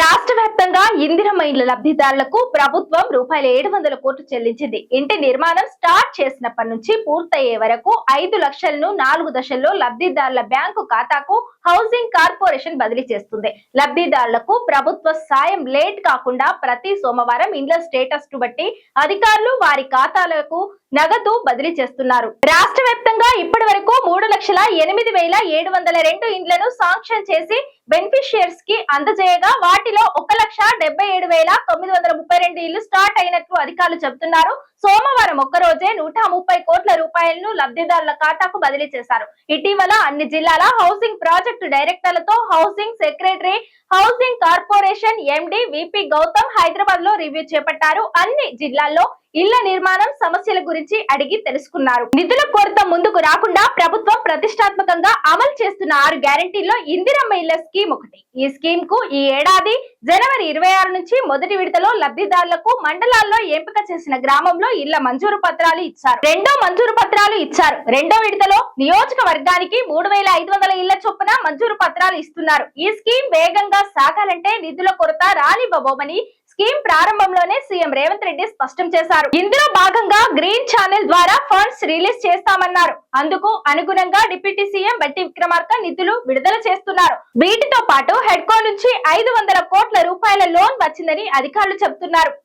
రాష్ట్ర వ్యాప్తంగా ఇందిరమ్మ ఇళ్ళ లబ్ధిదారులకు ప్రభుత్వం రూపాయలు ఏడు వందల కోట్లు చెల్లించింది. ఇంటి నిర్మాణం స్టార్ట్ చేసినప్పటి నుంచి పూర్తయ్యే వరకు ఐదు లక్షలను నాలుగు దశల్లో లబ్ధిదారుల బ్యాంకు ఖాతాకు హౌసింగ్ కార్పొరేషన్ బదిలీ చేస్తుంది. లబ్ధిదారులకు ప్రభుత్వ సాయం లేట్ కాకుండా ప్రతి సోమవారం ఇండ్ల స్టేటస్ను బట్టి అధికారులు వారి ఖాతాలకు నగదు బదిలీ చేస్తున్నారు. రాష్ట్ర వ్యాప్తంగా ఇప్పటి వరకు మూడు లక్షల ఎనిమిది వేల ఏడు వందల రెండు ఇండ్లను సాంక్షన్ చేసి బెనిఫిషియర్స్కి అందజేయగా వాటిలో ఒక లక్ష డెబ్బై ఏడు వేల తొమ్మిది వందల ముప్పై రెండు ఇళ్ళు స్టార్ట్ అయినట్లు అధికారులు చెబుతున్నారు. సోమవారం ఒక్కరోజే నూట ముప్పై కోట్ల రూపాయలను లబ్ధిదారుల ఖాతాకు బదిలీ చేశారు. ఇటీవల అన్ని జిల్లాల housing project డైరెక్టర్లతో housing secretary housing corporation MD VP Gautam హైదరాబాద్లో రివ్యూ చేపట్టారు. అన్ని జిల్లాల్లో ఇళ్ళ నిర్మాణం సమస్యల గురించి అడిగి తెలుసుకున్నారు. నిధుల కొరత ముందుకు రాకుండా ప్రభుత్వం ప్రతిష్టాత్మకంగా అమలు చేస్తున్న ఆరు గ్యారంటీల్లో ఇందిరమ్మ ఇళ్ళ స్కీమ్ ఒకటి. ఈ స్కీమ్కు ఈ ఏడాది జనవరి ఇరవై ఆరు నుంచి మొదటి విడతలో లబ్ధిదారులకు మండలాల్లో ఎంపిక చేసిన గ్రామంలో ఇళ్ళ మంజూరు పత్రాలు ఇచ్చారు. రెండో మంజూరు పత్రాలు ఇచ్చారు. రెండో విడతలో నియోజకవర్గానికి మూడు వేల ఐదు వందల ఇళ్ళ చొప్పున మంజూరు పత్రాలు ఇస్తున్నారు. ఈ స్కీమ్ వేగంగా సాగాలంటే నిధుల కొరత రానివ్వబోమని స్కీమ్ ప్రారంభంలోనే సీఎం రేవంత్ రెడ్డి స్పష్టం చేశారు. ఇందులో భాగంగా గ్రీన్ ఛానల్ ద్వారా ఫండ్స్ రిలీజ్ చేస్తామన్నారు. అందుకు అనుగుణంగా డిప్యూటీ సీఎం బట్టి విక్రమార్క నిధులు విడుదల చేస్తున్నారు. వీటితో పాటు హెడ్కో నుంచి ఐదు వందల కోట్ల రూపాయల లోన్ వచ్చిందని అధికారులు చెబుతున్నారు.